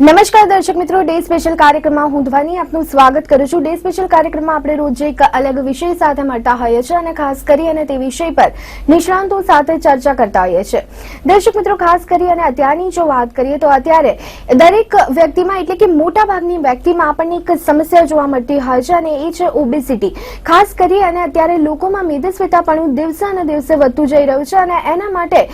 નમસ્કાર દર્શક મિત્રો, ડે સ્પેશિયલ કાર્યક્રમમાં હું ધ્વાની આપનું સ્વાગત કરું છું. ડે સ્પેશિયલ કાર્યક્રમમાં આપણે રોજ એક અલગ વિષય સાથે મળતા હોઈએ છીએ અને ખાસ કરી અને તે વિષય પર નિષ્ણાંતો સાથે ચર્ચા કરતા હોઈએ છીએ. દર્શક મિત્રો, ખાસ કરી અને અત્યારની જો વાત કરીએ તો અત્યારે દરેક વ્યક્તિમાં એટલે કે મોટા ભાગની વ્યક્તિમાં આપણને એક સમસ્યા જોવા મળતી હોય છે અને એ છે ઓબેસિટી ખાસ કરી અને અત્યારે લોકોમાં મેદસ્વીતાપણું દિવસે અને દિવસે વધતું જઈ રહ્યું છે અને એના માટે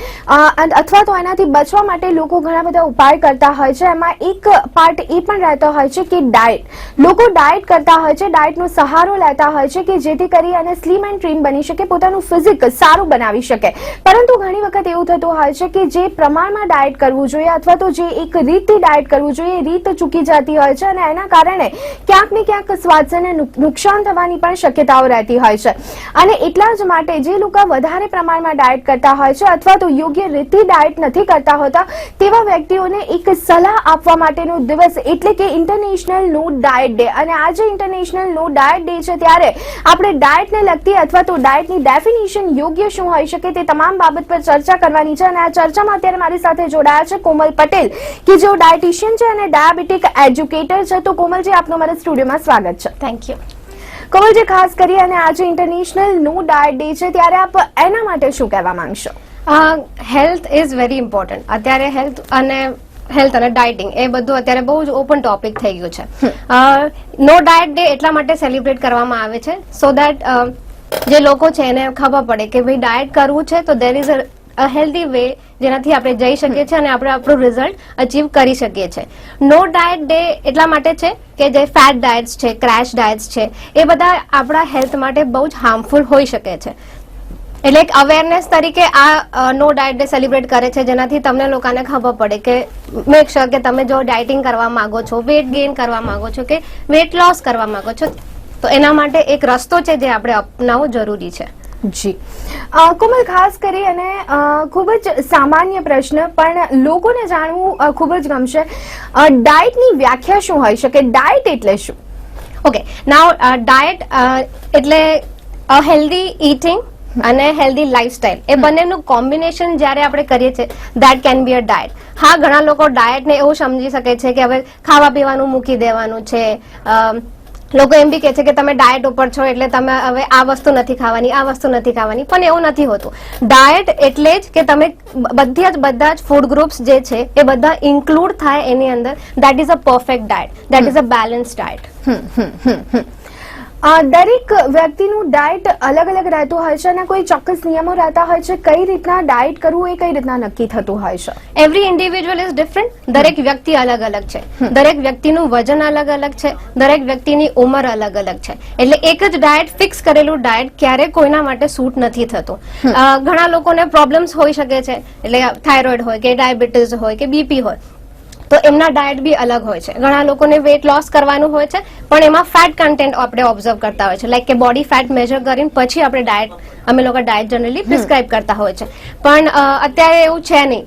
અથવા તો એનાથી બચવા માટે લોકો ઘણા બધા ઉપાય કરતા હોય છે. એમાં એક પાર્ટ એ પણ રહેતો હોય છે કે ડાયટ લોકો ડાયટ કરતા હોય છે ડાયટનો સહારો લેતા હોય છે કે જેથી કરી અને સ્લીમ એન્ડ ટ્રીમ બની શકે, પોતાનું ફિઝિક સારું બનાવી શકે. પરંતુ ઘણી વખત એવું થતું હોય છે કે જે પ્રમાણમાં ડાયટ કરવું જોઈએ અથવા તો જે એક રીતથી ડાયટ કરવું જોઈએ રીત ચૂકી જતી હોય છે અને એના કારણે ક્યાંક ને ક્યાંક સ્વાસ્થ્યને નુકસાન થવાની પણ શક્યતાઓ રહેતી હોય છે. અને એટલા જ માટે જે લોકો વધારે પ્રમાણમાં ડાયટ કરતા હોય છે અથવા તો યોગ્ય રીતે ડાયટ નથી કરતા હોતા, તેવા વ્યક્તિઓને એક સલાહ આપવા માટેનો દિવસ એટલે કે ઇન્ટરનેશનલ નો ડાયટ ડે અને આજે ઇન્ટરનેશનલ નો ડાયટ ડે છે ત્યારે આપણે ડાયટને લગતી અથવા તો ડાયટની ડેફિનેશન યોગ્ય શું હોઈ શકે તે તમામ બાબત પર ચર્ચા કરવાની છે. અને આ ચર્ચામાં અત્યારે મારી સાથે જોડાયા છે કોમલ પટેલ કે જેઓ ડાયટિશિયન છે અને ડાયાબિટીક એજ્યુકેટર છે. તો કોમલજી આપનું મારા સ્ટુડિયોમાં સ્વાગત છે. થેન્ક યુ કોમલજી ખાસ કરી અને આજે ઇન્ટરનેશનલ નો ડાયટ ડે છે ત્યારે આપ એના માટે શું કહેવા માંગશો? હેલ્થ ઇઝ વેરી ઇમ્પોર્ટન્ટ અત્યારે હેલ્થ અને હેલ્થ અને ડાયટિંગ એ બધું અત્યારે બહુ જ ઓપન ટોપિક થઈ ગયું છે. નો ડાયટ ડે એટલા માટે સેલિબ્રેટ કરવામાં આવે છે સો દેટ જે લોકો છે એને ખબર પડે કે ભાઈ ડાયટ કરવું છે તો there is a healthy way જેનાથી આપણે જઈ શકીએ છીએ અને આપણે આપણું રિઝલ્ટ અચીવ કરી શકીએ છીએ. નો ડાયટ ડે એટલા માટે છે કે જે ફેટ ડાયટ્સ છે ક્રેશ ડાયટ્સ છે એ બધા આપણા હેલ્થ માટે બહુ જ હાર્મફુલ હોઈ શકે છે. એટલે એક અવેરનેસ તરીકે આ નો ડાયટ ડે સેલિબ્રેટ કરે છે જેનાથી તમને લોકોને ખબર પડે કે મેક શ્યોર કે તમે જો ડાયટિંગ કરવા માંગો છો વેટ ગેઇન કરવા માંગો છો કે વેટ લોસ કરવા માંગો છો તો એના માટે એક રસ્તો છે જે આપણે અપનાવવો જરૂરી છે. જી. કોમલ ખાસ કરી અને ખૂબ જ સામાન્ય પ્રશ્ન પણ લોકોને જાણવું ખૂબ જ ગમશે. ડાયટની વ્યાખ્યા શું હોઈ શકે? ડાયટ એટલે શું? ઓકે નાવ ડાયટ એટલે અ હેલ્ધી ઇટિંગ અને હેલ્ધી લાઇફસ્ટાઇલ એ બંનેનું કોમ્બિનેશન જ્યારે આપણે કરીએ છીએ that can be a diet હા, ઘણા લોકો ડાયટને એવું સમજી શકે છે કે હવે ખાવા પીવાનું મૂકી દેવાનું છે. લોકો એમ બી કહે છે કે તમે ડાયટ ઉપર છો એટલે તમે હવે આ વસ્તુ નથી ખાવાની, આ વસ્તુ નથી ખાવાની, પણ એવું નથી હોતું. ડાયટ એટલે જ કે તમે બધા જ બધા જ ફૂડ ગ્રુપ્સ જે છે, એ બધા ઇન્ક્લુડ થાય એની અંદર. That is a perfect diet that is a balance diet દરેક વ્યક્તિનું ડાયટ અલગ અલગ રહેતું હોય છે અને કોઈ ચોક્કસ નિયમો રહેતા હોય છે કઈ રીતના ડાયટ કરવું એ કઈ રીતના નક્કી થતું હોય છે? એવરી ઇન્ડિવિજ્યુઅલ ઇઝ ડિફરન્ટ દરેક વ્યક્તિ અલગ અલગ છે. દરેક વ્યક્તિનું વજન અલગ અલગ છે. દરેક વ્યક્તિની ઉંમર અલગ અલગ છે. એટલે એક જ ડાયટ ફિક્સ કરેલું ડાયટ ક્યારે કોઈના માટે સૂટ નથી થતું. ઘણા લોકોને પ્રોબ્લેમ્સ હોઈ શકે છે. એટલે થાઇરોઇડ હોય કે ડાયાબિટીસ હોય કે બીપી હોય. તો એમના ડાયટ બી અલગ હોય છે. ઘણા લોકોને વેટ લોસ કરવાનું હોય છે પણ એમાં ફેટ કન્ટેન્ટ આપણે ઓબ્ઝર્વ કરતા હોય છે. લાઈક કે બોડી ફેટ મેજર કરીને પછી આપણે ડાયટ અમે લોકો ડાયટ જનરલી પ્રિસ્ક્રાઇબ કરતા હોય છે. પણ અત્યારે એવું છે નહીં.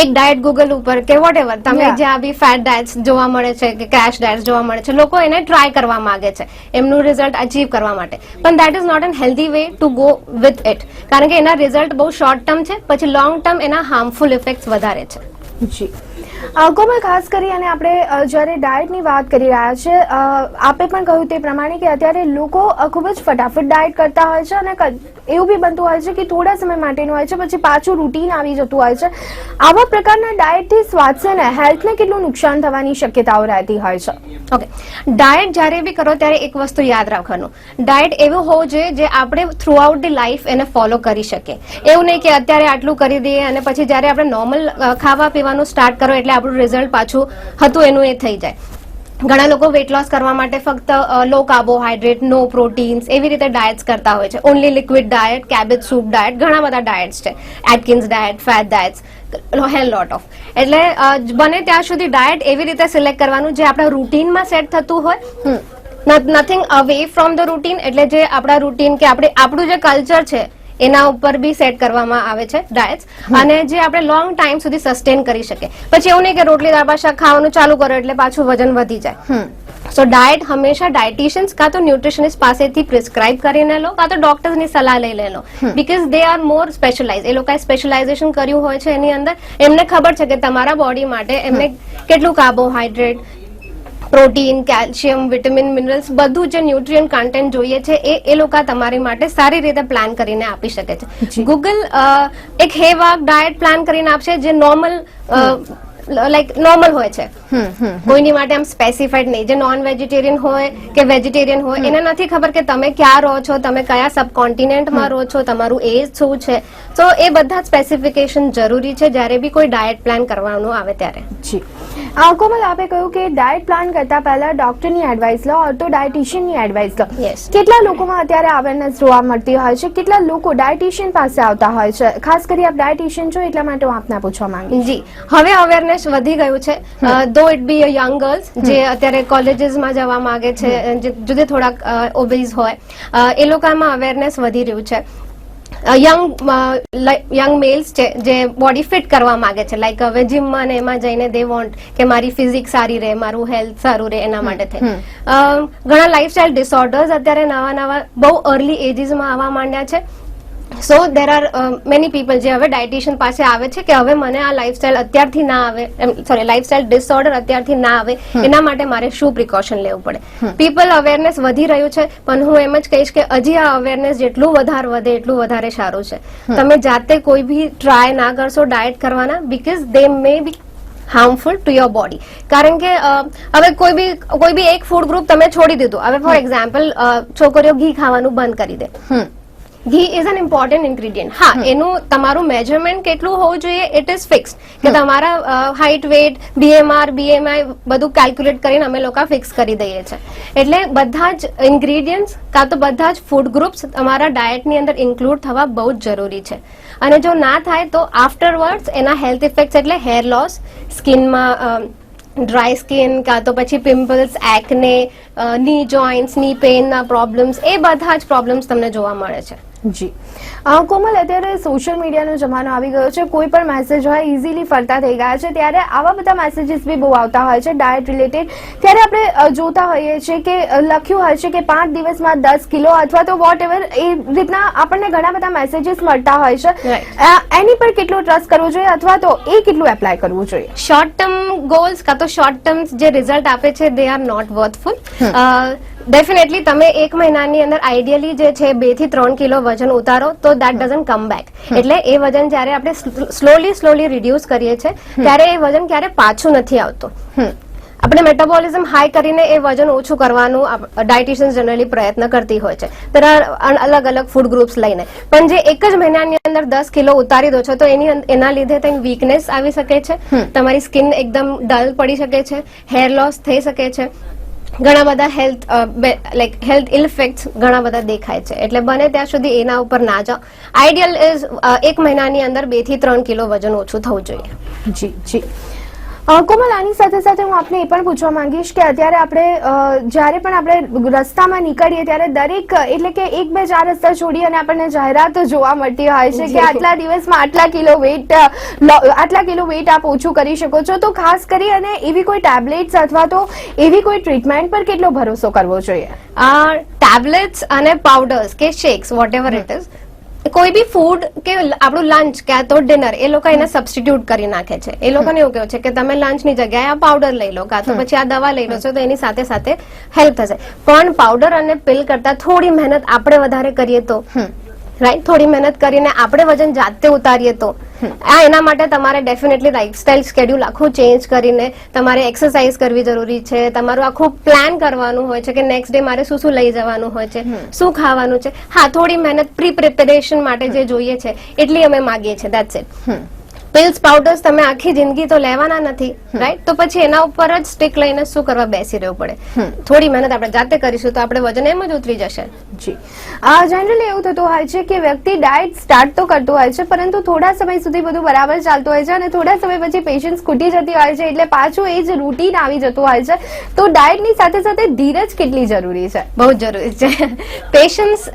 એક ડાયટ ગૂગલ ઉપર કે વોટ એવર તમે જ્યાં બી ફેટ ડાયટ્સ જોવા મળે છે કે ક્રેશ ડાયટ્સ જોવા મળે છે લોકો એને ટ્રાય કરવા માંગે છે એમનું રિઝલ્ટ અચીવ કરવા માટે. પણ that is not an healthy way to go with it કારણ કે એના રિઝલ્ટ બહુ શોર્ટ ટર્મ છે પછી લોંગ ટર્મ એના હાર્મફુલ ઇફેક્ટ્સ વધારે છે. જી. કોમલ, ખાસ કરી અને આપણે જ્યારે ડાયટની વાત કરી રહ્યા છે આપે પણ કહ્યું તે પ્રમાણે કે અત્યારે લોકો ખૂબ જ ફટાફટ ડાયટ કરતા હોય છે અને એવું બી બનતું હોય છે કે થોડા સમય માટેનું હોય છે, પછી પાછું રૂટીન આવી જતું હોય છે. આવા પ્રકારના ડાયટથી સ્વાસ્થ્યને હેલ્થને કેટલું નુકસાન થવાની શક્યતાઓ રહેતી હોય છે? ઓકે ડાયટ જ્યારે બી કરો ત્યારે એક વસ્તુ યાદ રાખવાનું. ડાયટ એવું હોવું જોઈએ જે આપણે થ્રુ આઉટ ધી લાઈફ એને ફોલો કરી શકીએ. એવું નહીં કે અત્યારે આટલું કરી દઈએ અને પછી જ્યારે આપણે નોર્મલ ખાવા પીવાનું સ્ટાર્ટ કરો એટલે આપણું રિઝલ્ટ પાછું હતું એનું એ થઈ જાય. ઘણા લોકો વેટ લોસ કરવા માટે ફક્ત લો કાર્બોહાઈડ્રેટ નો પ્રોટીન્સ એવી રીતે ડાયટ્સ કરતા હોય છે. Only liquid diet cabbage soup diet ઘણા બધા ડાયટ્સ છે. Atkins diet fat diets hell lot of એટલે બને ત્યાં સુધી ડાયટ એવી રીતે સિલેક્ટ કરવાનું જે આપણા રૂટીનમાં સેટ થતું હોય. Nothing away from the routine એટલે જે આપણા રૂટીન કે આપણે આપણું જે કલ્ચર છે એના ઉપર બી સેટ કરવામાં આવે છે ડાયટ્સ અને જે આપણે લોંગ ટાઈમ સુધી સસ્ટેન કરી શકે પછી એવું નહીં કે રોટલી દાળ શાક ખાવાનું ચાલુ કરો એટલે પાછું વજન વધી જાય. સો ડાયટ હંમેશા ડાયટિશિયન્સ કાં તો ન્યુટ્રિશનિસ્ટ પાસેથી પ્રિસ્ક્રાઇબ કરીને લો કાં તો ડોક્ટર્સની સલાહ લઈ લે લો. Because they are more specialise એ લોકોએ સ્પેશિયલાઇઝેશન કર્યું હોય છે એની અંદર. એમને ખબર છે કે તમારા બોડી માટે એમને કેટલું carbohydrate protein calcium vitamin minerals બધું જે ન્યુટ્રિયન કન્ટેન્ટ જોઈએ છે. એ એ લોકો તમારી માટે સારી રીતે પ્લાન કરીને આપી શકે છે. ગૂગલ એક હેવાક ડાયટ પ્લાન કરીને આપશે જે નોર્મલ લાઈક નોર્મલ હોય છે. કોઈની માટે આમ સ્પેસિફાઈડ નહીં. જે નોન વેજીટેરિયન હોય કે વેજીટેરિયન હોય એને નથી ખબર કે તમે ક્યાં રહો છો તમે કયા સબકોન્ટિનેન્ટમાં રહો છો તમારું એજ શું છે. તો એ બધા સ્પેસિફિકેશન જરૂરી છે જ્યારે બી કોઈ ડાયટ પ્લાન કરવાનું આવે ત્યારે. જી. કોમલ આપે કહ્યું કે ડાયટ પ્લાન કરતા પહેલા ડોક્ટરની એડવાઇસ લો તો ડાયટિશિયનની એડવાઇસ લો કેટલા લોકોમાં અત્યારે અવેરનેસ જોવા મળતી હોય છે? કેટલા લોકો ડાયટિશિયન પાસે આવતા હોય છે? ખાસ કરી આપ ડાયટિશિયન છો એટલા માટે હું આપને પૂછવા માંગુ જી. હવે અવેરનેસ વધી ગયું છે. ધો ઇટ બી યંગ ગર્લ્સ જે અત્યારે કોલેજીસમાં જવા માંગે છે જે જુદે થોડાક ઓબીઝ હોય એ લોકોમાં અવેરનેસ વધી રહ્યું છે. યંગ યંગ મેલ્સ છે જે બોડી ફિટ કરવા માંગે છે લાઈક હવે જીમમાં ને એમાં જઈને દે વોન્ટ કે મારી ફિઝિક સારી રહે મારું હેલ્થ સારું રહે એના માટે થઈ ઘણા લાઈફસ્ટાઈલ ડિસઓર્ડર્સ અત્યારે નવા નવા બહુ અર્લી એજીસમાં આવવા માંડ્યા છે. So there are many people જે હવે ડાયટિશિયન પાસે આવે છે કે હવે મને આ લાઇફસ્ટાઇલ અત્યારથી ના આવે સોરી લાઇફસ્ટાઇલ ડિસઓર્ડર અત્યારથી ના આવે એના માટે મારે શું પ્રિકોશન લેવું પડે? પીપલ અવેરનેસ વધી રહ્યું છે પણ હું એમ જ કહીશ કે હજી આ અવેરનેસ જેટલું વધારે વધે એટલું વધારે સારું છે. તમે જાતે કોઈ બી ટ્રાય ના કરશો ડાયટ કરવાના because they may be harmful to your body કારણ કે હવે કોઈ બી કોઈ બી એક ફૂડ ગ્રુપ તમે છોડી દીધું. હવે ફોર એક્ઝામ્પલ છોકરીઓ ઘી ખાવાનું બંધ કરી દે. હમ. ઘી ઇઝ એન ઇમ્પોર્ટન્ટ ઇન્ગ્રીડિયન્ટ હા એનું તમારું મેજરમેન્ટ કેટલું હોવું જોઈએ? ઇટ ઇઝ ફિક્સ કે તમારા હાઇટ વેટ બીએમઆર બીએમઆઈ બધું કેલ્ક્યુલેટ કરીને અમે લોકો ફિક્સ કરી દઈએ છીએ. એટલે બધા જ ઇન્ગ્રીડિયન્ટ્સ કાં તો બધા જ ફૂડ ગ્રુપ્સ તમારા ડાયટની અંદર ઇન્ક્લુડ થવા બહુ જ જરૂરી છે. અને જો ના થાય તો આફ્ટરવર્ડ્સ એના હેલ્થ ઇફેક્ટ્સ એટલે હેર લોસ સ્કિનમાં ડ્રાય સ્કિન કાં તો પછી પિમ્પલ્સ એકને ની જોઈન્ટ્સની પેનના પ્રોબ્લેમ્સ એ બધા જ પ્રોબ્લેમ્સ તમને જોવા મળે છે. જી. કોમલ અત્યારે સોશિયલ મીડિયાનો જમાનો આવી ગયો છે. કોઈ પણ મેસેજ હોય ઇઝીલી ફરતા થઈ ગયા છે. ત્યારે આવા બધા મેસેજીસ બી બહુ આવતા હોય છે ડાયટ રિલેટેડ ત્યારે આપણે જોતા હોઈએ છીએ કે લખ્યું હોય છે કે પાંચ દિવસમાં દસ કિલો અથવા તો વોટ એવર એ રીતના આપણને ઘણા બધા મેસેજીસ મળતા હોય છે. એની પર કેટલો ટ્રસ્ટ કરવો જોઈએ અથવા તો એ કેટલું એપ્લાય કરવું જોઈએ? શોર્ટ ટર્મ ગોલ્સ કાં તો શોર્ટ ટર્મ જે રિઝલ્ટ આપે છે they are not worthful definitely તમે એક મહિનાની અંદર આઈડિયલી જે છે બેથી ત્રણ કિલો વજન ઉતારો તો દેટ ડઝન્ટ કમ બેક એટલે એ વજન જ્યારે આપણે સ્લોલી સ્લોલી રિડ્યુસ કરીએ છીએ ત્યારે એ વજન ક્યારે પાછું નથી આવતું. આપણે મેટાબોલિઝમ હાઈ કરીને એ વજન ઓછું કરવાનું ડાયટિશિયન્સ જનરલી પ્રયત્ન કરતી હોય છે. There અલગ અલગ ફૂડ ગ્રુપ્સ લઈને. પણ જે એક જ મહિનાની અંદર દસ કિલો ઉતારી દો છો તો એની એના લીધે તમે વીકનેસ આવી શકે છે. તમારી સ્કિન એકદમ ડલ પડી શકે છે હેર લોસ થઈ શકે છે. ઘણા બધા હેલ્થ લાઈક હેલ્થ ઇફેક્ટ્સ ઘણા બધા દેખાય છે. એટલે બને ત્યાં સુધી એના ઉપર ના જાઓ. આઈડિયલ ઇઝ એક મહિનાની અંદર બેથી ત્રણ કિલો વજન ઓછું થવું જોઈએ. જી જી. કોમલ આની સાથે સાથે હું આપને એ પણ પૂછવા માંગીશ કે અત્યારે આપણે જ્યારે પણ આપણે રસ્તામાં નીકળીએ ત્યારે દરેક એટલે કે એક બે ચાર રસ્તા છોડી અને આપણને જાહેરાત જોવા મળતી હોય છે કે આટલા દિવસમાં આટલા કિલો વેટ આટલા કિલો વેટ આપ ઓછું કરી શકો છો. તો ખાસ કરી અને એવી કોઈ ટેબ્લેટ્સ અથવા તો એવી કોઈ ટ્રીટમેન્ટ પર કેટલો ભરોસો કરવો જોઈએ? આ ટેબ્લેટ્સ અને પાવડર્સ કે shakes whatever it is કોઈ બી ફૂડ કે આપણું લંચ ક્યાં તો ડિનર એ લોકો એને સબસ્ટિટ્યુટ કરી નાખે છે. એ લોકોને એવું કેવું છે કે તમે લંચની જગ્યાએ આ પાવડર લઈ લો કાં તો પછી આ દવા લઈ લો છો તો એની સાથે સાથે હેલ્પ થશે. પણ પાવડર અને પિલ કરતા થોડી મહેનત આપણે વધારે કરીએ તો? રાઈટ થોડી મહેનત કરીને આપણે વજન જાતે ઉતારીએ તો. આ એના માટે તમારે ડેફિનેટલી લાઇફસ્ટાઇલ સ્કેડ્યુલ આખું ચેન્જ કરીને તમારે એક્સરસાઇઝ કરવી જરૂરી છે. તમારું આખું પ્લાન કરવાનું હોય છે કે નેક્સ્ટ ડે મારે શું શું લઈ જવાનું હોય છે શું ખાવાનું છે. હા થોડી મહેનત પ્રી પ્રિપેરેશન માટે જે જોઈએ છે એટલી અમે માગીએ છીએ. દેટ્સ ઇટ પિલ્સ પાવડર્સ તમે આખી જિંદગી તો લેવાના નથી રાઈટ તો પછી એના ઉપર જ સ્ટીક લઈને શું કરવા બેસી રહેવું પડે? થોડી મહેનત આપણે જાતે કરીશું તો આપણે વજન એમ જ ઉતરી જશે. જી. જનરલી એવું થતું હોય છે કે વ્યક્તિ ડાયટ સ્ટાર્ટ તો કરતું હોય છે પરંતુ થોડા સમય સુધી બધું બરાબર ચાલતું હોય છે અને થોડા સમય પછી પેશન્સ ખૂટી જતી હોય છે એટલે પાછું એ જ રૂટીન આવી જતું હોય છે. તો ડાયટની સાથે સાથે ધીરજ કેટલી જરૂરી છે? બહુ જ જરૂરી છે. પેશન્સ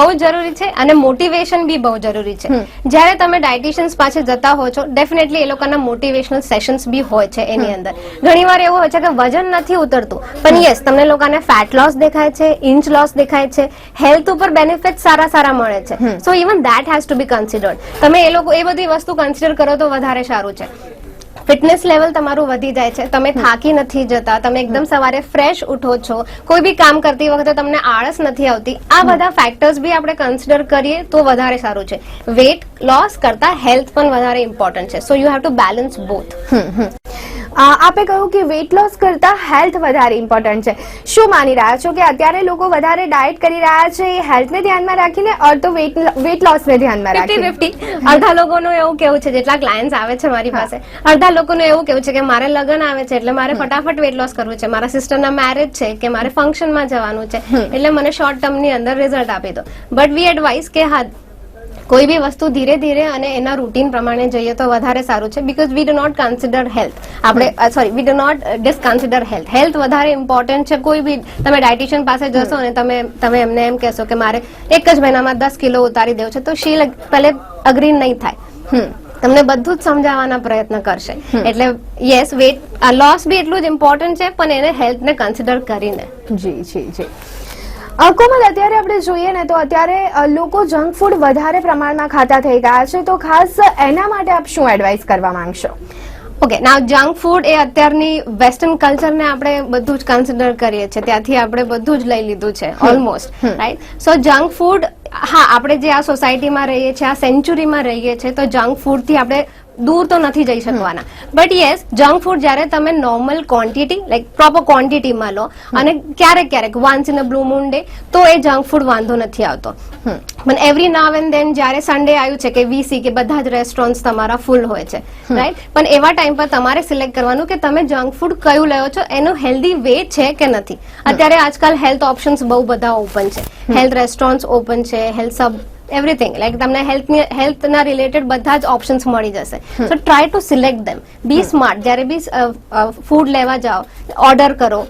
બહુ જ જરૂરી છે અને મોટિવેશન બી બહુ જરૂરી છે. જ્યારે તમે ડાયટિશિયન્સ પાસે જતા હો છો ડેફિનેટલી એ લોકોના મોટિવેશનલ સેશન્સ બી હોય છે એની અંદર. ઘણીવાર એવું હોય છે કે વજન નથી ઉતરતું પણ યસ તમને લોકોને ફેટ લોસ દેખાય છે ઇંચ લોસ દેખાય છે હેલ્થ ઉપર બેનિફિટ સારા સારા મળે છે. So even that has to be considered તમે એ લોકો એ બધી વસ્તુ કન્સિડર કરો તો વધારે સારું છે. ફિટનેસ લેવલ તમારું વધી જાય છે. તમે થાકી નથી જતા તમે એકદમ સવારે ફ્રેશ ઉઠો છો. કોઈ બી કામ કરતી વખતે તમને આળસ નથી આવતી. આ બધા ફેક્ટર્સ બી આપણે કન્સિડર કરીએ તો વધારે સારું છે. વેટ લોસ કરતા હેલ્થ પણ વધારે ઇમ્પોર્ટન્ટ છે. So you have to balance both આપે કહ્યું કે વેટ લોસ કરતા હેલ્થ વધારે ઇમ્પોર્ટન્ટ છે. શું માની રહ્યા છો કે અત્યારે લોકો વધારે ડાયટ કરી રહ્યા છે એ હેલ્થને ધ્યાનમાં રાખીને ઓર તો વેટ વેટ લોસને ધ્યાનમાં રાખીને? ફિફ્ટી અડધા લોકોનું એવું કેવું છે જેટલા ક્લાયન્ટ્સ આવે છે મારી પાસે અડધા લોકોનું એવું કેવું છે કે મારે લગ્ન આવે છે એટલે મારે ફટાફટ વેટ લોસ કરવું છે મારા સિસ્ટરના મેરેજ છે કે મારે ફંક્શનમાં જવાનું છે એટલે મને શોર્ટ ટર્મની અંદર રિઝલ્ટ આપી દો. બટ વી એડવાઇસ કે હા કોઈ બી વસ્તુ ધીરે ધીરે અને એના રૂટીન પ્રમાણે જઈએ તો વધારે સારું છે because we do not consider health આપણે sorry we do not disconsider health health વધારે ઇમ્પોર્ટન્ટ છે કોઈ બી તમે ડાયટિશિયન પાસે જશો અને તમે તમે એમને એમ કહેશો કે મારે એક જ મહિનામાં દસ કિલો ઉતારી દેવું છે તો શી પહેલે અગ્રી નહીં થાય. હમ તમને બધું જ સમજાવવાના પ્રયત્ન કરશે. એટલે યસ વેટ લોસ બી એટલું જ ઇમ્પોર્ટન્ટ છે પણ એને હેલ્થને કન્સિડર કરીને. જી જી જી. કોમલ અત્યારે આપણે જોઈએ ને તો અત્યારે લોકો જંક ફૂડ વધારે પ્રમાણમાં ખાતા થઈ ગયા છે. તો ખાસ એના માટે આપ શું એડવાઇસ કરવા માંગશો? ઓકે ના જંક ફૂડ એ અત્યારની વેસ્ટર્ન કલ્ચરને આપણે બધું જ કન્સિડર કરીએ છીએ. ત્યાંથી આપણે બધું જ લઈ લીધું છે almost right so junk food હા આપણે જે આ સોસાયટીમાં રહીએ છીએ આ સેન્ચુરીમાં રહીએ છીએ તો જંક ફૂડથી આપણે દૂર તો નથી જઈ શકવાના. બટ યસ જંક ફૂડ જ્યારે તમે નોર્મલ ક્વોન્ટિટી લાઈક પ્રોપર ક્વોન્ટિટીમાં લો અને ક્યારેક ક્યારેક once in a blue moon day તો એ જંક ફૂડ વાંધો નથી આવતો. પણ એવરી નાવ એન્ડ દેન જ્યારે સન્ડે આવ્યું છે કે વીસી કે બધા જ રેસ્ટોરન્ટ તમારા ફૂલ હોય છે રાઈટ પણ એવા ટાઈમ પર તમારે સિલેક્ટ કરવાનું કે તમે જંક ફૂડ કયું લ્યો છો એનું હેલ્ધી વે છે કે નથી. અત્યારે આજકાલ હેલ્થ ઓપ્શન્સ બહુ બધા ઓપન છે. હેલ્થ રેસ્ટોરન્ટ ઓપન છે હેલ્થ સબ એવરીથિંગ લાઈક તમને હેલ્થની હેલ્થના રિલેટેડ બધા જ ઓપ્શન્સ મળી જશે. So try to select them be smart જ્યારે બી ફૂડ લેવા જાઓ ઓર્ડર કરો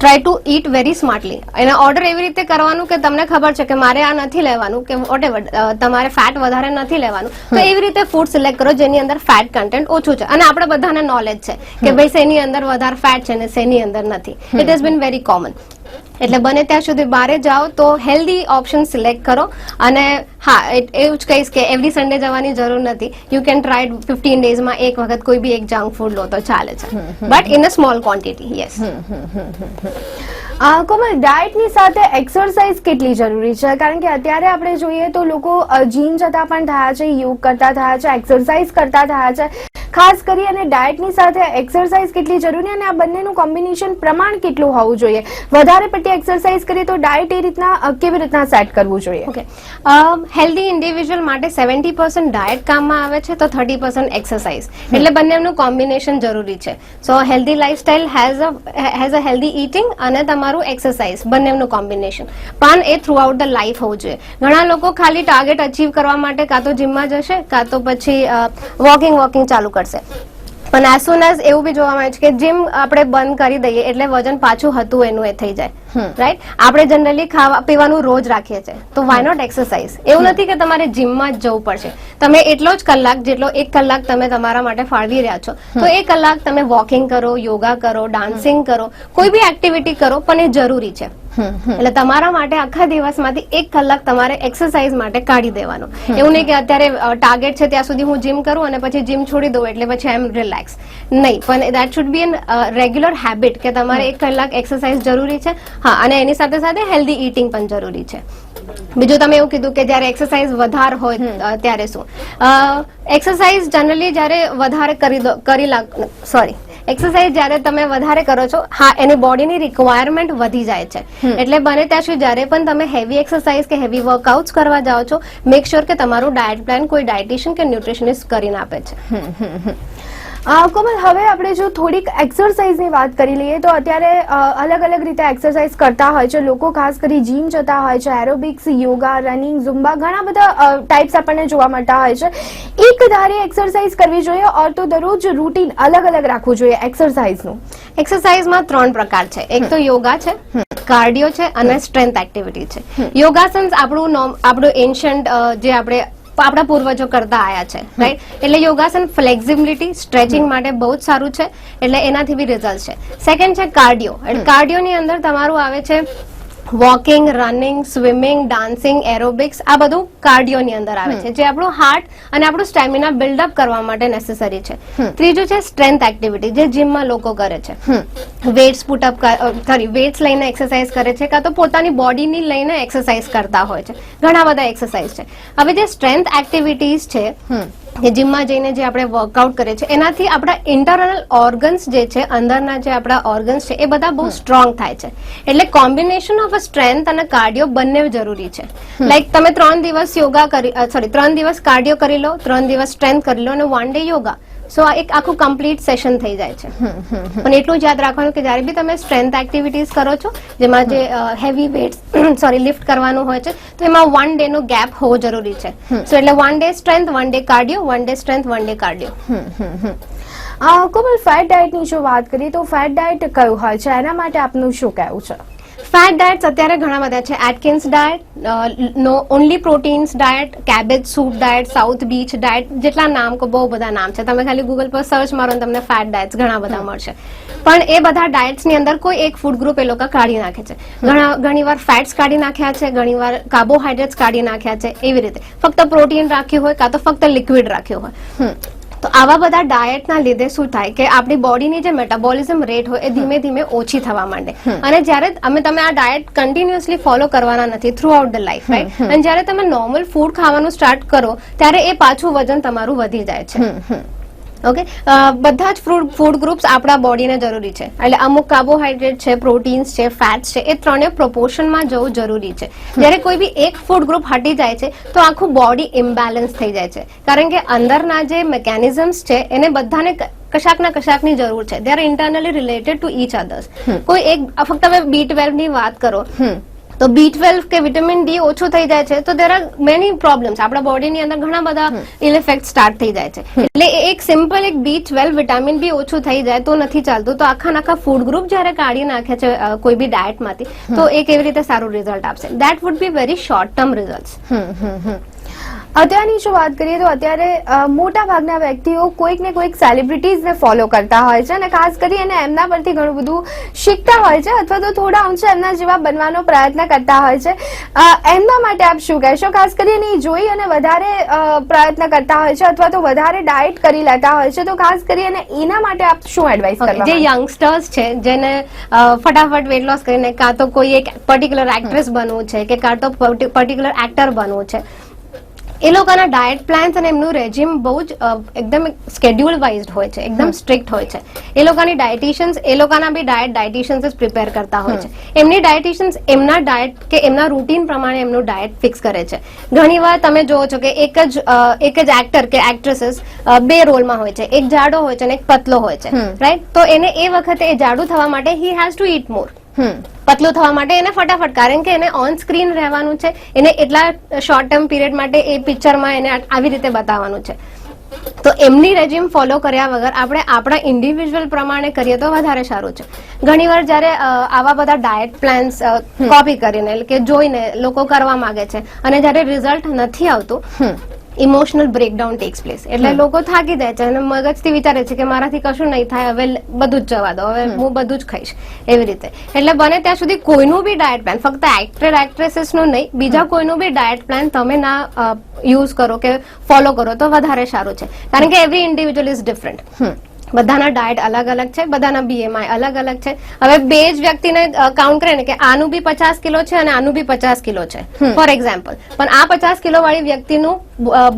try to eat very smartly એને ઓર્ડર એવી રીતે કરવાનું કે તમને ખબર છે કે મારે આ નથી લેવાનું કે વોટેવર તમારે ફેટ વધારે નથી લેવાનું. તો એવી રીતે ફૂડ સિલેક્ટ કરો જેની અંદર ફેટ કન્ટેન્ટ ઓછું છે. અને આપણે બધાને નોલેજ છે કે ભાઈ શેની અંદર વધારે ફેટ છે ને શેની અંદર નથી. It has been very common એટલે બને ત્યાં સુધી બહાર જાઓ તો હેલ્ધી ઓપ્શન સિલેક્ટ કરો. અને હા એવું જ કહીશ કે એવરી સન્ડે જવાની જરૂર નથી. યુ કેન ટ્રાય ફિફ્ટીન ડેઝમાં એક વખત કોઈ બી એક જંક ફૂડ લો તો ચાલે છે. But in a small quantity yes Komal ડાયટની સાથે એક્સરસાઇઝ કેટલી જરૂરી છે? કારણ કે અત્યારે આપણે જોઈએ તો લોકો જીમ જતા પણ થયા છે યોગ કરતા થયા છે એક્સરસાઇઝ કરતા થયા છે. ખાસ કરી અને ડાયટની સાથે એક્સરસાઇઝ કેટલી જરૂરી અને આ બંનેનું કોમ્બિનેશન પ્રમાણ કેટલું હોવું જોઈએ? વધારે પડતી એક્સરસાઇઝ કરીએ તો ડાયટ એ રીતના કેવી રીતના સેટ કરવું જોઈએ? ઓકે હેલ્ધી ઇન્ડિવિજ્યુઅલ માટે સેવન્ટી પર્સન્ટ ડાયટ કામમાં આવે છે તો થર્ટી પર્સન્ટ એક્સરસાઇઝ એટલે બંનેનું કોમ્બિનેશન જરૂરી છે. So healthy lifestyle has a has a healthy eating અને તમારું એક્સરસાઇઝ બંનેનું કોમ્બિનેશન પણ એ થ્રુ આઉટ ધ લાઈફ હોવું જોઈએ. ઘણા લોકો ખાલી ટાર્ગેટ અચીવ કરવા માટે કાં તો જીમમાં જશે, કાં તો પછી વોકિંગ વોકિંગ ચાલુ કરશે. પણ એઝ સુન એઝ એવું બી જોવા મળે છે કે જીમ આપણે બંધ કરી દઈએ એટલે વજન પાછું હતું એનું એ થઈ જાય. રાઈટ આપણે જનરલી ખાવા પીવાનું રોજ રાખીએ છીએ. તો વાય નોટ એક્સરસાઇઝ એવું નથી કે તમારે જીમમાં જ જવું પડશે. તમે એટલો જ કલાક જેટલો એક કલાક તમે તમારા માટે ફાળવી રહ્યા છો તો એ કલાક તમે વોકિંગ કરો યોગા કરો ડાન્સિંગ કરો કોઈ બી એક્ટિવિટી કરો પણ એ જરૂરી છે. એટલે તમારા માટે આખા દિવસમાંથી એક કલાક તમારે એક્સરસાઇઝ માટે કાઢી દેવાનું. એવું નહીં કે અત્યારે ટાર્ગેટ છે ત્યાં સુધી હું જીમ કરું અને પછી જીમ છોડી દઉં એટલે પછી આઈ એમ રિલેક્સ નહીં પણ that should be an regular habit કે તમારે એક કલાક એક્સરસાઇઝ જરૂરી છે. હા અને એની સાથે સાથે હેલ્ધી ઇટિંગ પણ જરૂરી છે. બીજું તમે એવું કીધું કે જ્યારે એક્સરસાઇઝ વધારે હોય ત્યારે શું? એક્સરસાઇઝ જનરલી જ્યારે વધારે કરી કરી સોરી એક્સરસાઇઝ જ્યારે તમે વધારે કરો છો હા એની બોડીની રિક્વાયરમેન્ટ વધી જાય છે. એટલે બને ત્યાં સુધી જ્યારે પણ તમે હેવી એક્સરસાઇઝ કે હેવી વર્કઆઉટ્સ કરવા જાઓ છો મેક શ્યોર કે તમારું ડાયટ પ્લાન કોઈ ડાયટિશિયન કે ન્યુટ્રિશનિસ્ટ કરીને આપે છે. કોમલ હવે આપણે જો થોડીક એક્સરસાઇઝની વાત કરી લઈએ તો અત્યારે અલગ અલગ રીતે એક્સરસાઇઝ કરતા હોય છે. લોકો ખાસ કરી જીમ જતા હોય છે એરોબિક્સ યોગા રનિંગ ઝુમ્બા ઘણા બધા ટાઈપ્સ આપણને જોવા મળતા હોય છે. એક ધારે એક્સરસાઇઝ કરવી જોઈએ ઓર તો દરરોજ રૂટીન અલગ અલગ રાખવું જોઈએ એક્સરસાઇઝનું એક્સરસાઇઝમાં ત્રણ પ્રકાર છે. એક તો યોગા છે કાર્ડિયો છે અને સ્ટ્રેન્થ એક્ટિવિટી છે. યોગાસન્સ આપણું આપણું એન્શિયન્ટ જે આપણે આપણા પૂર્વજો કરતા આયા છે રાઈટ એટલે યોગાસન ફ્લેક્સિબિલિટી સ્ટ્રેચિંગ માટે બહુ જ સારું છે એટલે એનાથી બી રિઝલ્ટ છે. સેકન્ડ છે કાર્ડિયો એટલે કાર્ડિયોની અંદર તમારું આવે છે walking running swimming dancing aerobics આ બધું કાર્ડિયોની અંદર આવે છે જે આપણું હાર્ટ અને આપણું સ્ટેમિના બિલ્ડઅપ કરવા માટે નેસેસરી છે. ત્રીજું છે સ્ટ્રેન્થ એક્ટિવિટી જે જીમમાં લોકો કરે છે. Weights put up sorry weights લઈને એક્સરસાઇઝ કરે છે કાં તો પોતાની બોડીની લઈને એક્સરસાઇઝ કરતા હોય છે. ઘણા બધા એક્સરસાઇઝ છે. હવે જે સ્ટ્રેન્થ એક્ટિવિટીઝ છે કે જીમમાં જઈને જે આપણે વર્કઆઉટ કરીએ છીએ એનાથી આપણા ઇન્ટરનલ ઓર્ગન્સ જે છે અંદરના જે આપણા ઓર્ગન્સ છે એ બધા બહુ સ્ટ્રોંગ થાય છે. એટલે કોમ્બિનેશન ઓફ સ્ટ્રેન્થ અને કાર્ડિયો બંને જરૂરી છે. લાઈક તમે ત્રણ દિવસ યોગા કરી સોરી ત્રણ દિવસ કાર્ડિયો કરી લો ત્રણ દિવસ સ્ટ્રેન્થ કરી લો અને વન ડે યોગા સો એક આખું કમ્પ્લીટ સેશન થઈ જાય છે. પણ એટલું જ યાદ રાખવાનું કે જ્યારે બી તમે સ્ટ્રેન્થ એક્ટિવિટીઝ કરો છો જેમાં જે હેવી વેટ સોરી લિફ્ટ કરવાનું હોય છે તો એમાં વન ડે નો ગેપ હોવો જરૂરી છે. સો એટલે one day strength one day cardio one day strength one day cardio Komal fat ડાયટની જો વાત કરીએ તો ફેટ ડાયટ કયું હોય છે? એના માટે આપનું શું કહેવું છે? ફેટ ડાયટ્સ અત્યારે ઘણા બધા છે. એટકિન્સ ડાયટ નો only proteins diet cabbage soup diet South Beach diet જેટલા નામ કો, બહુ બધા નામ છે. તમે ખાલી ગૂગલ પર સર્ચ મારો તમને ફેટ ડાયટ્સ ઘણા બધા મળશે. પણ એ બધા ડાયટ્સની અંદર કોઈ એક ફૂડ ગ્રુપ એ લોકો કાઢી નાખે છે. ઘણા ઘણીવાર ફેટ્સ કાઢી નાખ્યા છે ઘણીવાર કાર્બોહાઈડ્રેટ્સ કાઢી નાખ્યા છે, એવી રીતે. ફક્ત પ્રોટીન રાખ્યું હોય કાં તો ફક્ત લિક્વિડ રાખ્યું હોય. તો આવા બધા ડાયટના લીધે શું થાય કે આપણી બોડીની જે મેટાબોલિઝમ રેટ હોય એ ધીમે ધીમે ઓછી થવા માંડે. અને જ્યારે અમે તમે આ ડાયટ કન્ટિન્યુઅસલી ફોલો કરવાના નથી throughout the life right અને જ્યારે તમે નોર્મલ ફૂડ ખાવાનું સ્ટાર્ટ કરો ત્યારે એ પાછું વજન તમારું વધી જાય છે. ઓકે બધા જ ફ્રૂટ ફૂડ ગ્રુપ્સ આપણા બોડીને જરૂરી છે. એટલે અમુક કાર્બોહાઈડ્રેટ છે પ્રોટીન્સ છે ફેટ્સ છે એ ત્રણેય પ્રોપોર્શનમાં જવું જરૂરી છે. જ્યારે કોઈ બી એક ફૂડ ગ્રુપ હટી જાય છે તો આખું બોડી ઇમ્બેલેન્સ થઈ જાય છે. કારણ કે અંદરના જે મિકેનિઝમ્સ છે એને બધાને કશાક ના કશાકની જરૂર છે. They are internally related to each others કોઈ એક ફક્ત હવે બી ટ્વેલ્વની વાત કરો. તો બી ટ્વેલ્વ કે વિટામિન ડી ઓછું થઈ જાય છે. તો દેર આર મેની પ્રોબ્લેમ્સ આપણા બોડીની અંદર ઘણા બધા ઇલ ઇફેક્ટ સ્ટાર્ટ થઈ જાય છે. એટલે એક સિમ્પલ એક બી ટ્વેલ્વ વિટામિન બી ઓછું થઈ જાય તો નથી ચાલતું. તો આખા આખા ફૂડ ગ્રુપ જ્યારે કાઢી નાખે છે કોઈ બી ડાયટમાંથી તો એ કેવી રીતે સારું રિઝલ્ટ આપશે? That would be very short term result અત્યારની જો વાત કરીએ તો અત્યારે મોટા ભાગના વ્યક્તિઓ કોઈક ને કોઈક સેલિબ્રિટીઝને ફોલો કરતા હોય છે અને ખાસ કરી અને એમના પરથી ઘણું બધું શીખતા હોય છે અથવા તો થોડા અંશે એમના જેવા બનવાનો પ્રયત્ન કરતા હોય છે. એમના માટે આપ શું કહેશો? ખાસ કરીને એ જોઈ અને વધારે પ્રયત્ન કરતા હોય છે અથવા તો વધારે ડાયટ કરી લેતા હોય છે તો ખાસ કરી અને એના માટે આપ શું એડવાઇસ કરવા જે યંગસ્ટર્સ છે? જેને ફટાફટ વેટ લોસ કરીને કાં તો કોઈ એક પર્ટિક્યુલર એક્ટ્રેસ બનવું છે કે કાં તો પર્ટિક્યુલર એક્ટર બનવું છે એ લોકોના ડાયટ પ્લાન્સ અને એમનું રેજીમ બહુ જ એકદમ સ્કેડ્યુલ વાઇઝડ હોય છે એકદમ સ્ટ્રિક્ટ હોય છે. એ લોકોની ડાયટિશિયન્સ એ લોકોના બી ડાયટ ડાયટિશિયન્સ જ પ્રિપેર કરતા હોય છે. એમની ડાયટિશિયન્સ એમના ડાયટ કે એમના રૂટીન પ્રમાણે એમનું ડાયટ ફિક્સ કરે છે. ઘણીવાર તમે જોવો છો કે એક જ એક જ એક્ટર કે એક્ટ્રેસીસ બે રોલમાં હોય છે. એક જાડો હોય છે અને એક પતલો હોય છે. રાઈટ તો એને એ વખતે એ જાડું થવા માટે હી હેઝ ટુ ઈટ મોર પતલું થવા માટે એને ફટાફટ કારણ કે એને ઓન સ્ક્રીન રહેવાનું છે. એને એટલા શોર્ટ ટર્મ પીરિયડ માટે એ પિક્ચરમાં એને આવી રીતે બતાવવાનું છે. તો એમની રેજીમ ફોલો કર્યા વગર આપણે આપણા ઇન્ડિવિજ્યુઅલ પ્રમાણે કરીએ તો વધારે સારું છે. ઘણીવાર જ્યારે આવા બધા ડાયટ પ્લાન્સ કોપી કરીને કે જોઈને લોકો કરવા માંગે છે અને જ્યારે રિઝલ્ટ નથી આવતું ઇમોશનલ બ્રેકડાઉન ટેક્સ પ્લેસ એટલે લોકો થાકી જાય છે અને મગજથી વિચારે છે કે મારાથી કશું નહીં થાય હવે બધું જ જવા દો હવે હું બધું જ ખાઈશ એવી રીતે. એટલે બને ત્યાં સુધી કોઈનું બી ડાયટ પ્લાન ફક્ત એક્ટર એક્ટ્રેસીસનું નહીં બીજા કોઈનું બી ડાયટ પ્લાન તમે ના યુઝ કરો કે ફોલો કરો તો વધારે સારું છે. કારણ કે એવરી ઇન્ડિવિજ્યુઅલ ઇઝ ડિફરન્ટ બધાના ડાયટ અલગ અલગ છે બધાના બીએમઆઈ અલગ અલગ છે. હવે બે જ વ્યક્તિને કાઉન્ટ કરે ને કે આનું બી પચાસ કિલો છે અને આનું બી પચાસ કિલો છે. ફોર એક્ઝામ્પલ પણ આ પચાસ કિલો વાળી વ્યક્તિનું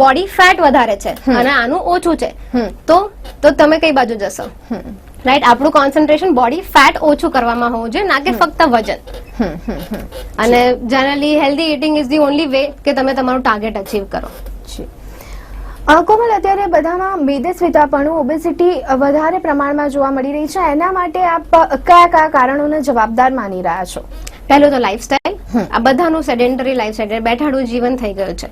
બોડી ફેટ વધારે છે અને આનું ઓછું છે. તો તો તમે કઈ બાજુ જશો? રાઈટ આપણું કોન્સન્ટ્રેશન બોડી ફેટ ઓછું કરવામાં હોવું જોઈએ ના કે ફક્ત વજન. અને generally healthy eating is the only way કે તમે તમારું ટાર્ગેટ અચીવ કરો. કોમલ અત્યારે બધામાં મેદસ્વીતાપણું ઓબેસિટી વધારે પ્રમાણમાં જોવા મળી રહી છે. એના માટે આપ કયા કયા કારણોને જવાબદાર માની રહ્યા છો? પહેલું તો લાઈફસ્ટાઈલ આ બધાનું સેડેન્ટરી લાઈફસ્ટાઈલ બેઠાડું જીવન થઈ ગયું છે.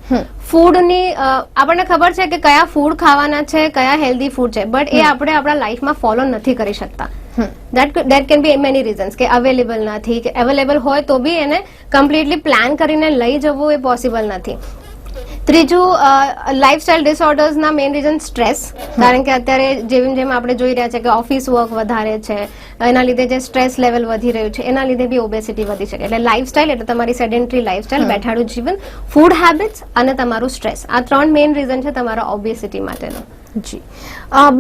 ફૂડની આપણને ખબર છે કે કયા ફૂડ ખાવાના છે કયા હેલ્ધી ફૂડ છે બટ એ આપણે આપણા લાઈફમાં ફોલો નથી કરી શકતા. That that can be many reasons કે અવેલેબલ નથી કે અવેલેબલ હોય તો બી એને કમ્પ્લીટલી પ્લાન કરીને લઈ જવું એ પોસિબલ નથી. ત્રીજું લાઇફસ્ટાઇલ ડિસઓર્ડર્સના મેઇન રીઝન સ્ટ્રેસ કારણ કે અત્યારે જેમ જેમ આપણે જોઈ રહ્યા છે કે ઓફિસ વર્ક વધારે છે એના લીધે જે સ્ટ્રેસ લેવલ વધી રહ્યું છે એના લીધે બી ઓબેસિટી વધી શકે. એટલે લાઇફસ્ટાઇલ એટલે તમારી સેડેન્ટરી લાઇફસ્ટાઇલ બેઠાડું જીવન ફૂડ હેબિટ્સ અને તમારું સ્ટ્રેસ આ ત્રણ મેઇન રીઝન છે તમારા ઓબેસિટી માટેનો. જી.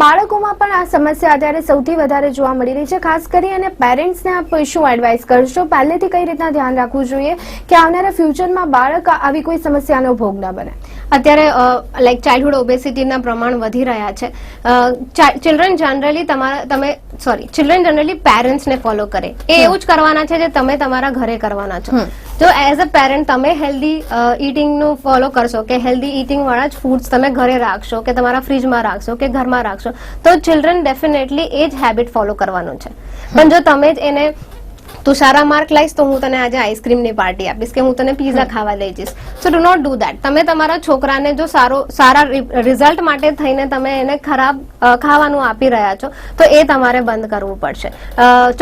બાળકોમાં પણ આ સમસ્યા અત્યારે સૌથી વધારે જોવા મળી રહી છે ખાસ કરી અને પેરેન્ટ્સને આપ શું એડવાઇસ કરશો? પહેલેથી કઈ રીતના ધ્યાન રાખવું જોઈએ કે આવનારા ફ્યુચરમાં બાળક આવી કોઈ સમસ્યાનો ભોગ ન બને? અત્યારે લાઈક ચાઇલ્ડહુડ ઓબેસિટીના પ્રમાણ વધી રહ્યા છે. ચિલ્ડ્રન જનરલી તમારા તમે સોરી ચિલ્ડ્રન જનરલી પેરેન્ટ્સને ફોલો કરે. એ એવું જ કરવાના છે જે તમે તમારા ઘરે કરવાના છો. જો એઝ અ પેરેન્ટ તમે હેલ્ધી ઇટિંગનું ફોલો કરશો કે હેલ્ધી ઇટિંગ વાળા જ ફૂડ્સ તમે ઘરે રાખશો કે તમારા ફ્રીજમાં રાખશો કે ઘરમાં રાખશો? તો ચિલ્ડ્રન ડેફિનેટલી એ જ હેબિટ ફોલો કરવાનું છે. પણ જો તમે જ એને તું સારા માર્ક લાઈશ તો હું તને આજે આઈસ્ક્રીમની પાર્ટી આપીશ કે હું તને પીઝા ખાવા લઈ જઈશ. So do not do that તમે તમારા છોકરાને જો સારો, સારા રિઝલ્ટ માટે થઈને તમે એને ખરાબ ખાવાનું આપી રહ્યા છો, તો એ તમારે બંધ કરવું પડશે.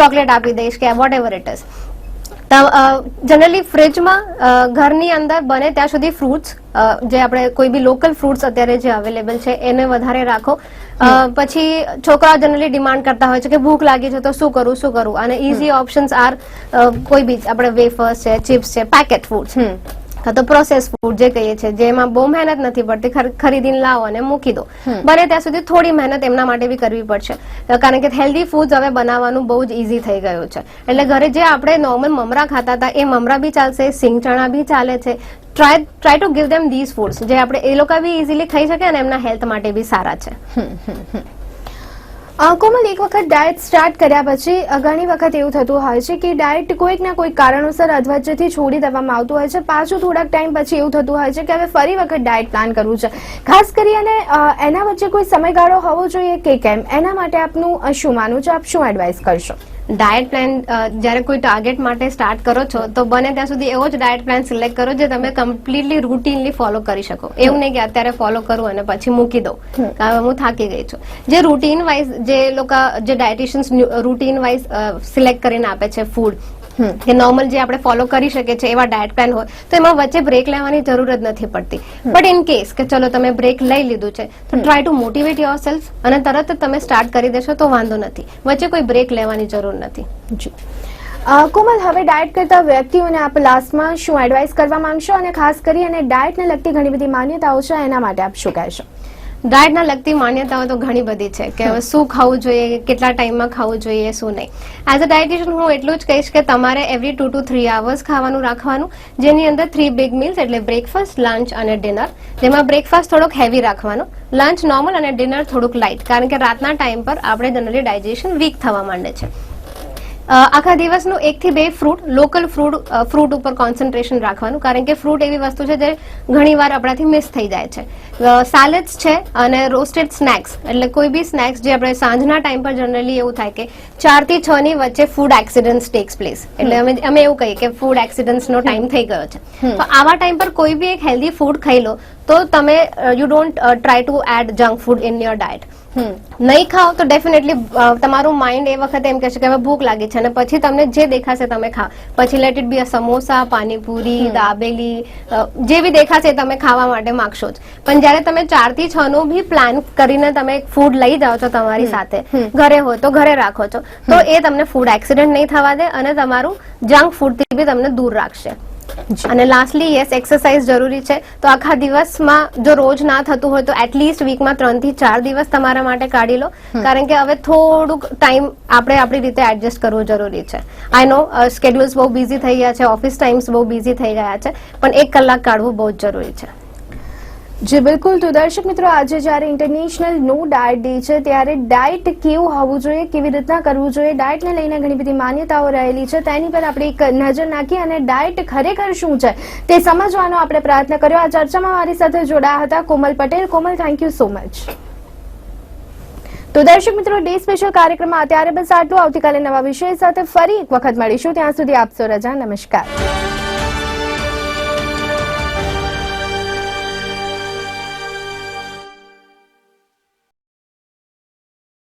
ચોકલેટ આપી દઈશ કે whatever it is generally ફ્રિજમાં ઘરની અંદર બને ત્યાં સુધી ફ્રૂટ્સ જે આપણે કોઈ બી લોકલ ફ્રૂટ્સ અત્યારે જે અવેલેબલ છે એને વધારે રાખો. પછી છોકરા જનરલી ડિમાન્ડ કરતા હોય છે કે ભૂખ લાગી છે તો શું કરું શું કરું? અને ઇઝી ઓપ્શન્સ આર કોઈ બી આપણે વેફર્સ છે ચિપ્સ છે પેકેટ ફૂડ્સ કાં તો પ્રોસેસ ફૂડ જે કહીએ છીએ જેમાં બહુ મહેનત નથી પડતી ખર- ખરીદીને લાવો અને મૂકી દો. બને ત્યાં સુધી થોડી મહેનત એમના માટે બી કરવી પડશે. કારણ કે હેલ્ધી ફૂડ હવે બનાવવાનું બહુ જ ઇઝી થઈ ગયું છે. એટલે ઘરે જે આપણે નોર્મલ મમરા ખાતા હતા એ મમરા બી ચાલશે સિંગ ચણા બી ચાલે છે. Try try to give them this foods જે આપણે એ લોકો બી ઇઝીલી ખાઈ શકે અને એમના હેલ્થ માટે બી સારા છે. કોમલ એક વખત ડાયટ સ્ટાર્ટ કર્યા પછી ઘણી વખત એવું થતું હોય છે કે ડાયટ કોઈક ના કોઈક કારણોસર અધવચ્ચેથી છોડી દેવામાં આવતું હોય છે. પાછું થોડાક ટાઈમ પછી એવું થતું હોય છે કે હવે ફરી વખત ડાયટ પ્લાન કરવું છે. ખાસ કરી અને એના વચ્ચે કોઈ સમયગાળો હોવો જોઈએ કે કેમ? એના માટે આપનું શું માનવું છે? આપ શું એડવાઇસ કરશો? ડાયટ પ્લાન જ્યારે કોઈ ટાર્ગેટ માટે સ્ટાર્ટ કરો છો તો બને ત્યાં સુધી એવો જ ડાયટ પ્લાન સિલેક્ટ કરો જે તમે કમ્પ્લીટલી રૂટીનલી ફોલો કરી શકો. એવું નહીં કે અત્યારે ફોલો કરું અને પછી મૂકી દઉં. કારણ હું થાકી ગઈ છું. જે રૂટીન વાઇઝ જે લોકો જે ડાયટિશિયન્સ રૂટીન વાઇઝ સિલેક્ટ કરીને આપે છે ફૂડ કે નોર્મલ જે આપણે ફોલો કરી શકીએ છીએ એવા ડાયટ પ્લાન હોય તો એમાં વચ્ચે બ્રેક લેવાની જરૂર જ નથી પડતી. બટ ઇન કેસ કે ચલો તમે બ્રેક લઈ લીધું છે તો try to motivate yourself અને તરત જ તમે સ્ટાર્ટ કરી દેશો તો વાંધો નથી. વચ્ચે કોઈ બ્રેક લેવાની જરૂર નથી. જી. કોમલ હવે ડાયટ કરતા વ્યક્તિઓને આપ લાસ્ટમાં શું એડવાઇસ કરવા માંગશો? અને ખાસ કરી અને ડાયટને લગતી ઘણી બધી માન્યતાઓ છે એના માટે આપ શું કહેશો? ડાયટના લગતી માન્યતાઓ તો ઘણી બધી છે કે શું ખાવું જોઈએ કેટલા ટાઈમમાં ખાવું જોઈએ શું નહીં. એઝ અ ડાયટિશિયન હું એટલું જ કહીશ કે તમારે every two two three hours ખાવાનું રાખવાનું જેની અંદર થ્રી બિગ મીલ્સ એટલે બ્રેકફાસ્ટ લંચ અને ડિનર જેમાં બ્રેકફાસ્ટ થોડોક હેવી રાખવાનો લંચ નોર્મલ અને ડિનર થોડુંક લાઇટ કારણ કે રાતના ટાઈમ પર આપણે જનરલી ડાયજેશન વીક થવા માંડે છે. આખા દિવસનું એક થી બે ફ્રૂટ લોકલ ફ્રૂટ ફ્રૂટ ઉપર કોન્સન્ટ્રેશન રાખવાનું. કારણ કે ફ્રૂટ એવી વસ્તુ છે જે ઘણીવાર આપણાથી મિસ થઈ જાય છે. સાલેડ્સ છે અને રોસ્ટેડ સ્નેક્સ એટલે કોઈ બી સ્નેક્સ જે આપણે સાંજના ટાઈમ પર જનરલી એવું થાય કે ચારથી છ ની વચ્ચે ફૂડ એક્સિડન્ટ ટેક્સ પ્લેસ એટલે અમે અમે એવું કહીએ કે ફૂડ એક્સિડન્ટ્સનો ટાઈમ થઈ ગયો છે. તો આવા ટાઈમ પર કોઈ બી એક હેલ્ધી ફૂડ ખાઈ લો તો તમે you don't try to add junk food in your diet નહીં ખાઓ તો ડેફિનેટલી તમારું માઇન્ડ એ વખતે એમ કહેશે કે હવે ભૂખ લાગી છે અને પછી તમને જે દેખાશે તમે ખાઓ. પછી let it be samosa panipuri dabeli જે બી દેખાશે તમે ખાવા માટે માંગશો જ. પણ જ્યારે તમે ચારથી છ નો બી પ્લાન કરીને તમે ફૂડ લઈ જાઓ છો તમારી સાથે ઘરે હોય તો ઘરે રાખો છો. તો એ તમને ફૂડ એક્સિડન્ટ નહીં થવા દે અને તમારું જંક ફૂડથી બી તમને દૂર રાખશે. અને લાસ્ટલી યસ એક્સરસાઇઝ જરૂરી છે. તો આખા દિવસમાં જો રોજ ના થતું હોય તો એટલીસ્ટ વીકમાં ત્રણથી ચાર દિવસ તમારા માટે કાઢી લો. કારણ કે હવે થોડુંક ટાઈમ આપણે આપણી રીતે એડજસ્ટ કરવું જરૂરી છે. આઈ નો સ્કેડ્યુલ્સ બહુ બિઝી થઈ ગયા છે ઓફિસ ટાઈમ્સ બહુ બિઝી થઈ ગયા છે પણ એક કલાક કાઢવું બહુ જ જરૂરી છે. જી, બિલકુલ. તો દર્શક મિત્રો, આજે જ્યારે ઇન્ટરનેશનલ નો ડાયટ ડે છે, ત્યારે ડાયટ કેવું હોવું જોઈએ, કેવી રીતના કરવું જોઈએ ડાયટને લઈને ઘણી બધી માન્યતાઓ રહેલી છે. તેની પર આપણે એક નજર નાખી અને ડાયટ ખરેખર શું છે તે સમજવાનો આપણે પ્રયત્ન કર્યો. આ ચર્ચામાં મારી સાથે જોડાયા હતા Komal Patel. Komal thank you so much તો દર્શક મિત્રો ડે સ્પેશિયલ કાર્યક્રમમાં અત્યારે બસ આટલું. આવતીકાલે નવા વિષય સાથે ફરી એક વખત મળીશું. ત્યાં સુધી આપશો રજા. નમસ્કાર.